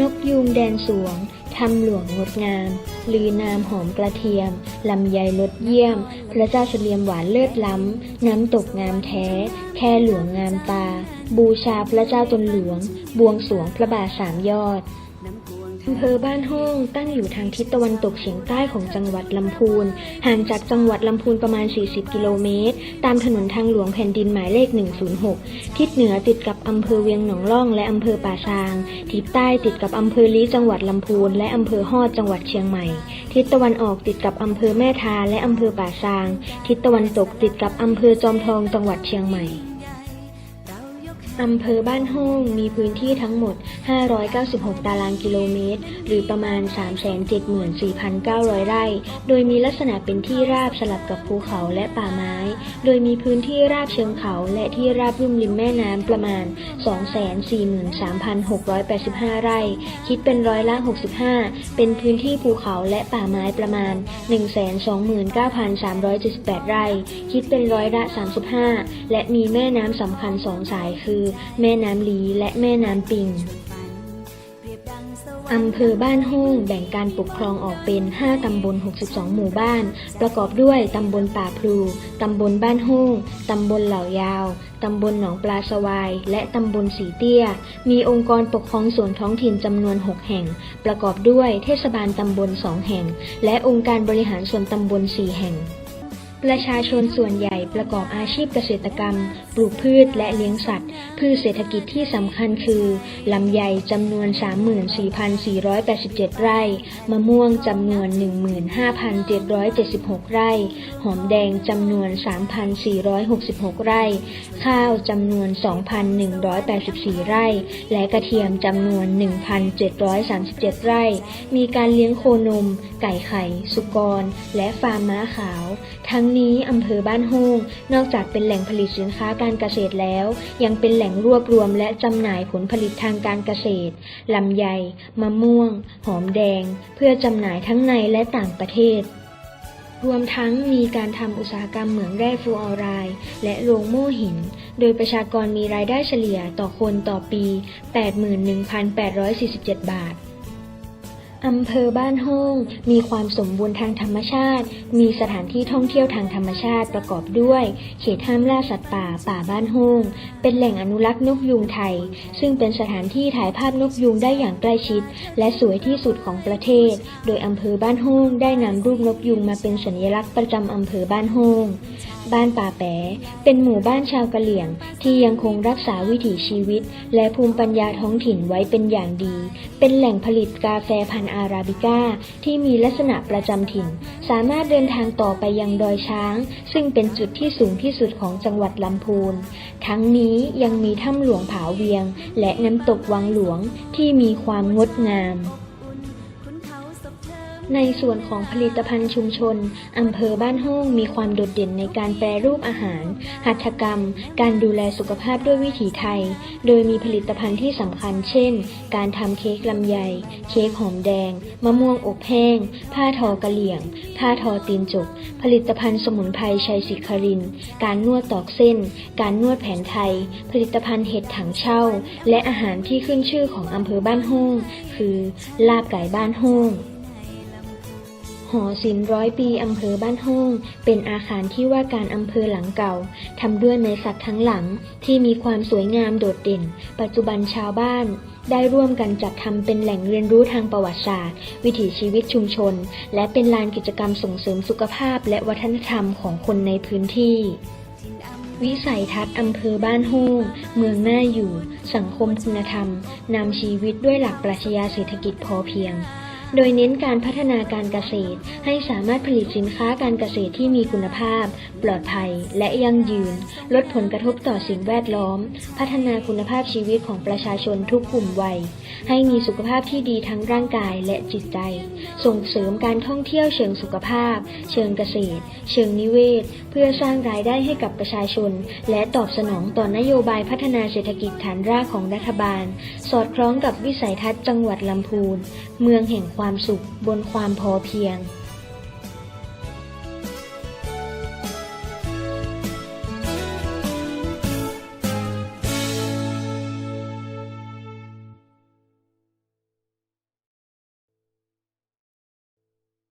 นกยูงแดนสวง ทำหลวงงดงาม ลือนามหอมกระเทียม ลำไยรสเยี่ยม พระเจ้าเสลียมหวานเลิศล้ำ น้ำตกงามแท้ แค่หลวงงามตา บูชาพระเจ้าตนหลวง บวงสรวงพระบาทสามยอด อำเภอบ้านห้องตั้งอยู่ทางทิศตะวันตกเฉียงใต้ของจังหวัดลำพูน ห่างจากจังหวัดลำพูนประมาณ 40 กิโลเมตร ตามถนนทางหลวงแผ่นดินหมายเลข 106 ทิศเหนือติดกับอำเภอเวียงหนองล่อง และอำเภอป่าซาง ทิศใต้ติดกับอำเภอลี้จังหวัดลำพูน และอำเภอฮอดจังหวัดเชียงใหม่ ทิศตะวันออกติดกับอำเภอแม่ทาและอำเภอป่าซาง ทิศตะวันตกติดกับอำเภอจอมทองจังหวัดเชียงใหม่ อำเภอบ้านห้องมีพื้นที่ทั้งหมด 596 ตารางกิโลเมตร หรือประมาณ 374,900 ไร่ โดยมีลักษณะเป็นที่ราบสลับกับภูเขาและป่าไม้ โดยมีพื้นที่ราบเชิงเขาและที่ราบลุ่มริมแม่น้ำประมาณ 243,685 ไร่ คิดเป็นร้อยละ 65 เป็นพื้นที่ภูเขาและป่าไม้ประมาณ 129,378 ไร่ คิดเป็นร้อยละ 35 และมีแม่น้ำสำคัญสองสายคือแม่น้ำลีและแม่น้ำปิงอำเภอบ้านห้องแบ่งการปกครองออกเป็น 5 ตำบล 62 หมู่บ้าน ประกอบด้วยตำบลป่าพลู ตำบลบ้านห้องตำบลเหล่ายาว ตำบลหนองปลาสวาย และตำบลสีเตี้ย มีองค์กรปกครองส่วนท้องถิ่นจำนวน 6 แห่ง ประกอบด้วยเทศบาลตำบล 2 แห่ง และองค์การบริหารส่วนตำบล 4 แห่ง ประชาชนส่วนใหญ่ประกอบอาชีพเกษตรกรรม ปลูกพืชและเลี้ยงสัตว์ พืชเศรษฐกิจที่สำคัญคือ ลำไยจำนวน 34,487 ไร่ มะม่วงจำนวน 15,776 ไร่ หอมแดงจำนวน 3,466 ไร่ ข้าวจำนวน 2,184 ไร่ และกระเทียมจำนวน 1,737 ไร่ มีการเลี้ยงโคนม ไก่ไข่ สุกร และฟาร์มม้าขาว ทั้งนี้อำเภอบ้านโฮงนอกจากเป็นแหล่งผลิตสินค้าการเกษตรแล้ว ยังเป็นแหล่งรวบรวมและจำหน่ายผลผลิตทางการเกษตรลำไย มะม่วง หอมแดง เพื่อจำหน่ายทั้งในและต่างประเทศ รวมทั้งมีการทำอุตสาหกรรมเหมืองแร่ฟลูออไรด์และโรงโม่หิน โดยประชากรมีรายได้เฉลี่ยต่อคนต่อปี 81,847 บาท อำเภอบ้านห้อง มีความสมบูรณ์ทางธรรมชาติ มีสถานที่ท่องเที่ยวทางธรรมชาติประกอบด้วย เขตห้ามล่าสัตว์ป่าป่าบ้านห้อง เป็นแหล่งอนุรักษ์นกยูงไทย ซึ่งเป็นสถานที่ถ่ายภาพนกยูงได้อย่างใกล้ชิด และสวยที่สุดของประเทศ โดยอำเภอบ้านห้องได้นำรูปนกยูงมาเป็นสัญลักษณ์ประจำอำเภอบ้านห้อง บ้านป่าแปะเป็นหมู่บ้านชาวกะเหรี่ยง ที่ยังคงรักษาวิถีชีวิต และภูมิปัญญาท้องถิ่นไว้เป็นอย่างดี เป็นแหล่งผลิตกาแฟพันธุ์อาราบิก้า ที่มีลักษณะประจำถิ่น สามารถเดินทางต่อไปยังดอยช้าง ซึ่งเป็นจุดที่สูงที่สุดของจังหวัดลำพูน ทั้งนี้ยังมีถ้ำหลวงผาเวียง และน้ำตกวังหลวงที่มีความงดงาม ในส่วนของผลิตภัณฑ์ชุมชน อำเภอบ้านห้องมีความโดดเด่นในการแปรรูปอาหาร หัตถกรรม การดูแลสุขภาพด้วยวิถีไทย โดยมีผลิตภัณฑ์ที่สำคัญเช่น การทำเค้กลำไย เค้กหอมแดง มะม่วงอบแห้ง ผ้าทอกะเหลี่ยง ผ้าทอตีนจก ผลิตภัณฑ์สมุนไพรชัยศิคริน การนวดตอกเส้น การนวดแผนไทย ผลิตภัณฑ์เห็ดถังเช่า และอาหารที่ขึ้นชื่อของอำเภอบ้านห้องคือ ลาบไก่บ้านห้อง หอศิลป์ร้อยปีอำเภอบ้านห้อง เป็นอาคารที่ว่าการอำเภอหลังเก่าทำด้วยไม้สักทั้งหลังที่มีความสวยงามโดดเด่น ปัจจุบันชาวบ้าน ได้ร่วมกันจัดทำเป็นแหล่งเรียนรู้ทางประวัติศาสตร์ วิถีชีวิตชุมชน และเป็นลานกิจกรรมส่งเสริมสุขภาพและวัฒนธรรมของคนในพื้นที่ วิสัยทัศน์อำเภอบ้านห้องเมืองน่าอยู่ สังคมคุณธรรมนำชีวิตด้วยหลักปรัชญาเศรษฐกิจพอเพียง โดยเน้นการพัฒนาการเกษตร ให้สามารถผลิตสินค้าการเกษตรที่มีคุณภาพ ปลอดภัย และยั่งยืน ลดผลกระทบต่อสิ่งแวดล้อม พัฒนาคุณภาพชีวิตของประชาชนทุกกลุ่มวัย ให้มีสุขภาพที่ดีทั้งร่างกายและจิตใจ ส่งเสริมการท่องเที่ยวเชิงสุขภาพ เชิงเกษตร เชิงนิเวศ เพื่อสร้างรายได้ให้กับประชาชน และตอบสนองต่อนโยบายพัฒนาเศรษฐกิจฐานรากของรัฐบาล สอดคล้องกับวิสัยทัศน์จังหวัดลำพูน เมืองแห่งความสุขบนความพอเพียง